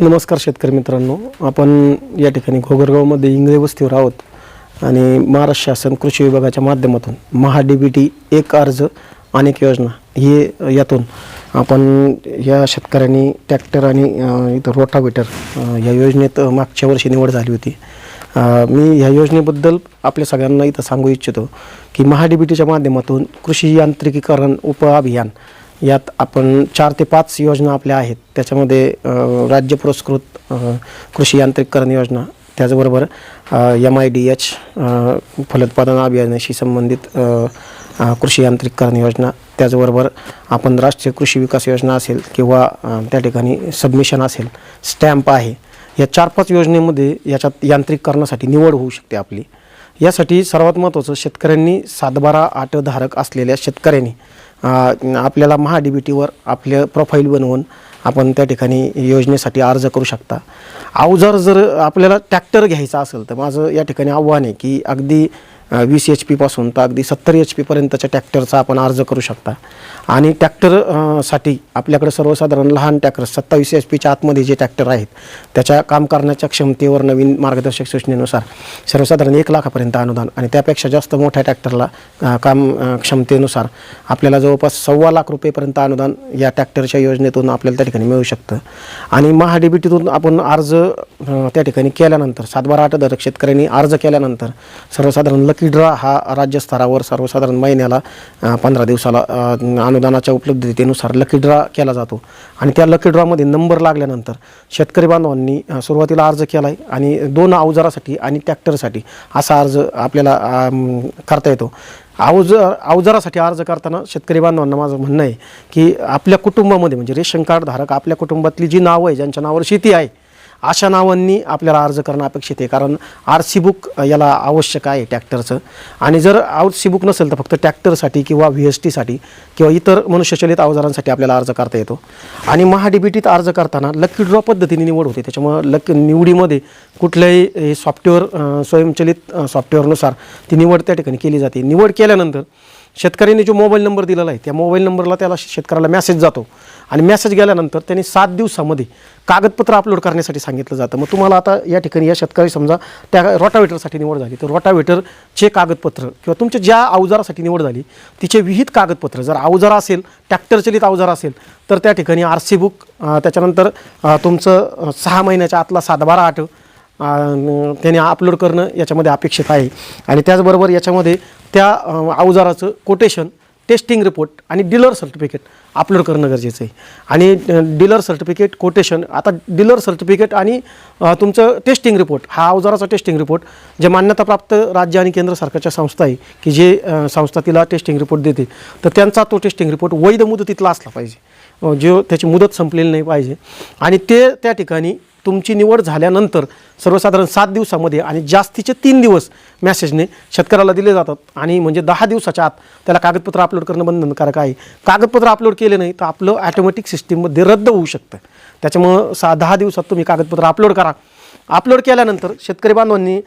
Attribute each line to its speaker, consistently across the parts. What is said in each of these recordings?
Speaker 1: नमस्कार शेतकरी मित्रांनो. आपण या ठिकाणी घोगरगावमध्ये इंगळे वस्तीवर आहोत आणि महाराष्ट्र शासन कृषी विभागाच्या माध्यमातून महा डी बी टी एक अर्ज अनेक योजना हे यातून आपण या शेतकऱ्यांनी ट्रॅक्टर आणि इथं रोटावेटर या योजनेत मागच्या वर्षी निवड झाली होती. मी ह्या योजनेबद्दल आपल्या सगळ्यांना इथं सांगू इच्छितो की महा डी बी टीच्या माध्यमातून कृषी यांत्रिकीकरण उपअभियान यात आपण चार ते पाच योजना आपल्या आहेत. त्याच्यामध्ये राज्य पुरस्कृत कृषी यांत्रिकीकरण योजना त्याचबरोबर एम आय डी एच फलोत्पादन अभियानाशी संबंधित कृषी यांत्रिकीकरण योजना त्याचबरोबर आपण राष्ट्रीय कृषी विकास योजना असेल किंवा त्या ठिकाणी सबमिशन असेल स्टॅम्प आहे. या चार पाच योजनेमध्ये याच्यात यांत्रिकीकरणासाठी निवड होऊ शकते आपली. यासाठी सर्वात महत्त्वाचं शेतकऱ्यांनी सातबारा आठ धारक असलेल्या शेतकऱ्यांनी आपल्याला महा डी बी टीवर आपलं प्रोफाईल बनवून आपण त्या ठिकाणी योजनेसाठी अर्ज करू शकता. अवजार जर आपल्याला ट्रॅक्टर घ्यायचा असेल तर माझं या ठिकाणी आव्हान आहे की अगदी वीस एच पीपासून तर अगदी सत्तर एच पीपर्यंतच्या ट्रॅक्टरचा आपण अर्ज करू शकता. आणि ट्रॅक्टरसाठी साठी आपल्याकडे सर्वसाधारण लहान ट्रॅक्टर सत्तावीस एच पीच्या आतमध्ये जे ट्रॅक्टर आहेत त्याच्या काम करण्याच्या क्षमतेवर नवीन मार्गदर्शक सूचनेनुसार सर्वसाधारण एक लाखापर्यंत अनुदान आणि त्यापेक्षा जास्त मोठ्या ट्रॅक्टरला काम क्षमतेनुसार आपल्याला जवळपास सव्वा लाख रुपयेपर्यंत अनुदान या ट्रॅक्टरच्या योजनेतून आपल्याला त्या ठिकाणी मिळू शकतं. आणि महाडीबीटीतून आपण अर्ज त्या ठिकाणी केल्यानंतर सातबारा आठ धारक शेतकऱ्यांनी अर्ज केल्यानंतर सर्वसाधारण लकी ड्रा हा राज्यस्तरावर सर्वसाधारण महिन्याला पंधरा दिवसाला अनुदानाच्या उपलब्धतेनुसार लकी ड्रा केला जातो. आणि त्या लकी ड्रॉमध्ये नंबर लागल्यानंतर शेतकरी बांधवांनी सुरुवातीला अर्ज केला आहे आणि दोन अवजारासाठी आणि ट्रॅक्टरसाठी असा अर्ज आपल्याला करता येतो. अवज अवजारासाठी अर्ज करताना शेतकरी बांधवांना माझं म्हणणं आहे की आपल्या कुटुंबामध्ये म्हणजे रेशन कार्ड धारक आपल्या कुटुंबातली जी नावं आहे ज्यांच्या नावावर शेती आहे अशा नावांनी आपल्याला अर्ज करणं अपेक्षित आहे. कारण आर सी बुक याला आवश्यक आहे ट्रॅक्टरचं आणि जर आर सी बुक नसेल तर फक्त ट्रॅक्टरसाठी किंवा व्ही एस टीसाठी किंवा इतर मनुष्यचलित अवजारांसाठी आपल्याला अर्ज करता येतो. आणि महाडीबीटीत अर्ज करताना लकी ड्रॉ पद्धतीने निवड होते. त्याच्यामुळं लक निवडीमध्ये कुठल्याही हे सॉफ्टवेअर स्वयंचलित सॉफ्टवेअरनुसार ती निवड त्या ठिकाणी केली जाते. निवड केल्यानंतर शेतकऱ्यांनी जो मोबाईल नंबर दिलेला आहे त्या मोबाईल नंबरला त्याला शेतकऱ्याला मेसेज जातो. आणि मेसेज गेल्यानंतर त्यांनी सात दिवसामध्ये कागदपत्र अपलोड करण्यासाठी सांगितलं जातं. मग तुम्हाला आता या ठिकाणी या शेतकरी समजा त्या रोटावेटरसाठी निवड झाली तर रोटावेटरचे कागदपत्र किंवा तुमच्या ज्या अवजारासाठी निवड झाली तिचे विहित कागदपत्र जर अवजार असेल ट्रॅक्टरचलित अवजार असेल तर त्या ठिकाणी आर सी बुक त्याच्यानंतर तुमचं सहा महिन्याच्या आतला सातबारा आठ त्याने अपलोड करणं याच्यामध्ये अपेक्षित आहे. आणि त्याचबरोबर याच्यामध्ये त्या अवजाराचं कोटेशन टेस्टिंग रिपोर्ट आणि डीलर सर्टिफिकेट अपलोड करणं गरजेचं आहे. आणि डीलर सर्टिफिकेट कोटेशन आता डीलर सर्टिफिकेट आणि तुमचं टेस्टिंग रिपोर्ट हा अवजाराचा टेस्टिंग रिपोर्ट जे मान्यताप्राप्त राज्य आणि केंद्र सरकारच्या संस्था आहे की जे संस्था तिला टेस्टिंग रिपोर्ट देते तर त्यांचा तो टेस्टिंग रिपोर्ट वैध मुदतीतला असला पाहिजे. जो त्याची मुदत संपलेली नाही पाहिजे. आणि ते त्या ठिकाणी तुमची निवड झाल्यानंतर सर्वसाधारण सात दिवसामध्ये आणि जास्तीचे तीन दिवस मॅसेजने शेतकऱ्याला दिले जातात. आणि म्हणजे दहा दिवसाच्या आत त्याला कागदपत्र अपलोड करणं बंधनकारक आहे. कागदपत्र अपलोड केले नाही तर आपलं ॲटोमॅटिक सिस्टीममध्ये रद्द होऊ शकतं. त्याच्यामुळं सा दहा दिवसात तुम्ही कागदपत्र अपलोड करा. अपलोड केल्यानंतर शेतकरी बांधवांनी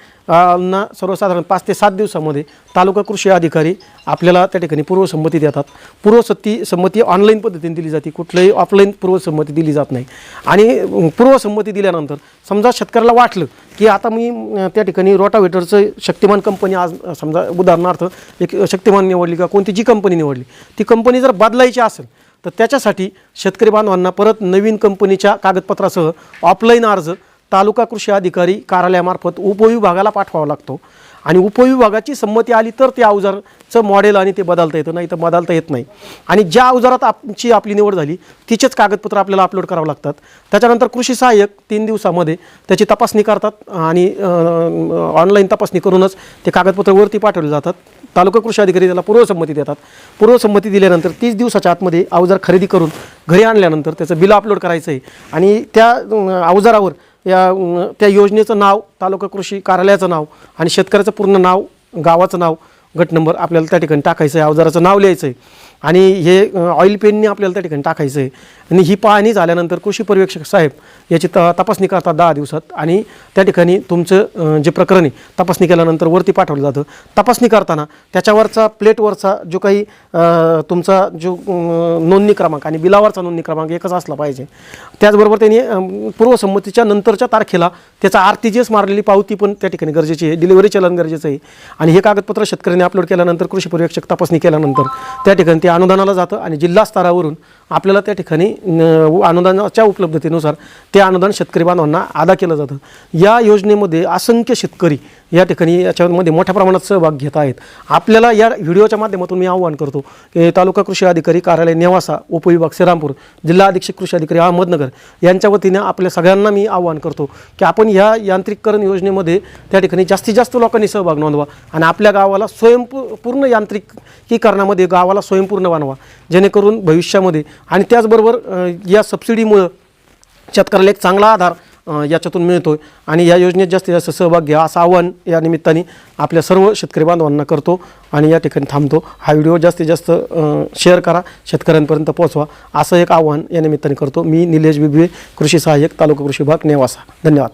Speaker 1: ना सर्वसाधारण पाच ते सात दिवसामध्ये तालुका कृषी अधिकारी आपल्याला त्या ठिकाणी पूर्वसंमती देतात. पूर्वसत्ती संमती ऑनलाईन पद्धतीने दिली जाते. कुठलंही ऑफलाईन पूर्वसंमती दिली जात नाही. आणि पूर्वसंमती दिल्यानंतर समजा शेतकऱ्याला वाटलं की आता मी त्या ठिकाणी रोटावेटरचं शक्तिमान कंपनी आज समजा उदाहरणार्थ एक शक्तिमान निवडली का कोणती जी कंपनी निवडली ती कंपनी जर बदलायची असेल तर त्याच्यासाठी शेतकरी बांधवांना परत नवीन कंपनीच्या कागदपत्रासह ऑफलाईन अर्ज तालुका कृषी अधिकारी कार्यालयामार्फत उपविभागाला पाठवावा लागतो. आणि उपविभागाची संमती आली तर ते अवजारचं मॉडेल आणि ते बदलता येतं नाही तर बदलता येत नाही. आणि ज्या अवजारात आमची आपली निवड झाली तिचेच कागदपत्र आपल्याला अपलोड करावं लागतात. त्याच्यानंतर कृषी सहाय्यक तीन दिवसामध्ये त्याची तपासणी करतात आणि ऑनलाईन तपासणी करूनच ते कागदपत्र वरती पाठवले जातात. तालुका कृषी अधिकारी त्याला पूर्वसंमती देतात. पूर्वसंमती दिल्यानंतर तीस दिवसाच्या आतमध्ये अवजार खरेदी करून घरी आणल्यानंतर त्याचं बिल अपलोड करायचं आहे आणि त्या अवजारावर या त्या योजनेचं नाव तालुका कृषी कार्यालयाचं नाव आणि शेतकऱ्याचं पूर्ण नाव गावाचं नाव गट नंबर आपल्याला त्या ठिकाणी टाकायचं आहे. अवजाराचं नाव लिहायचं आहे. आणि हे ऑइल पेनने आपल्याला त्या ठिकाणी टाकायचं आहे. आणि ही पाहणी झाल्यानंतर कृषी पर्यवेक्षक साहेब याची त तपासणी करतात दहा दिवसात. आणि त्या ठिकाणी तुमचं जे प्रकरण आहे तपासणी केल्यानंतर वरती पाठवलं जातं. तपासणी करताना त्याच्यावरचा प्लेटवरचा जो काही तुमचा जो नोंदणी क्रमांक आणि बिलावरचा नोंदणी क्रमांक एकच असला पाहिजे. त्याचबरोबर त्यांनी पूर्वसंमतीच्या नंतरच्या तारखेला त्याचा आर टी जी एस मारलेली पावती पण त्या ठिकाणी गरजेची आहे. डिलिव्हरी चलन गरजेचं आहे. आणि हे कागदपत्र शेतकऱ्यांनी अपलोड केल्यानंतर कृषी पर्यवेक्षक तपासणी केल्यानंतर त्या ठिकाणी ते अनुदानाला जातं आणि जिल्हा स्तरावरून आपल्याला त्या ठिकाणी अनुदानाच्या उपलब्धतेनुसार ते अनुदान शेतकरी बांधवांना अदा केलं जातं. या योजनेमध्ये असंख्य शेतकरी या ठिकाणी याच्यामध्ये मोठ्या प्रमाणात सहभाग घेत आहेत. आपल्याला या व्हिडिओच्या माध्यमातून मी आवाहन करतो की तालुका कृषी अधिकारी कार्यालय नेवासा उपविभाग श्रीरामपूर जिल्हा अधीक्षक कृषी अधिकारी अहमदनगर यांच्या वतीने आपल्या सगळ्यांना मी आवाहन करतो की आपण ह्या यांत्रिककरण योजनेमध्ये त्या ठिकाणी जास्तीत जास्त लोकांनी सहभाग नोंदवा आणि आपल्या गावाला स्वयंपू पूर्ण यांत्रिकीकरणामध्ये गावाला स्वयंपूर्ण बनवा. जेणेकरून भविष्यामध्ये आणि त्याचबरोबर या सबसिडीमुळं शेतकऱ्याला एक चांगला आधार याच्यातून मिळतो आणि या योजनेत जास्तीत जास्त सहभाग घ्या. असं आव्हान या निमित्ताने आपल्या सर्व शेतकरी बांधवांना करतो आणि या ठिकाणी थांबतो. हा व्हिडिओ जास्तीत जास्त शेअर करा. शेतकऱ्यांपर्यंत पोहोचवा. असं एक आव्हान या निमित्ताने करतो मी निलेश बिबवे कृषी सहाय्यक तालुका कृषी विभाग नेवासा. धन्यवाद.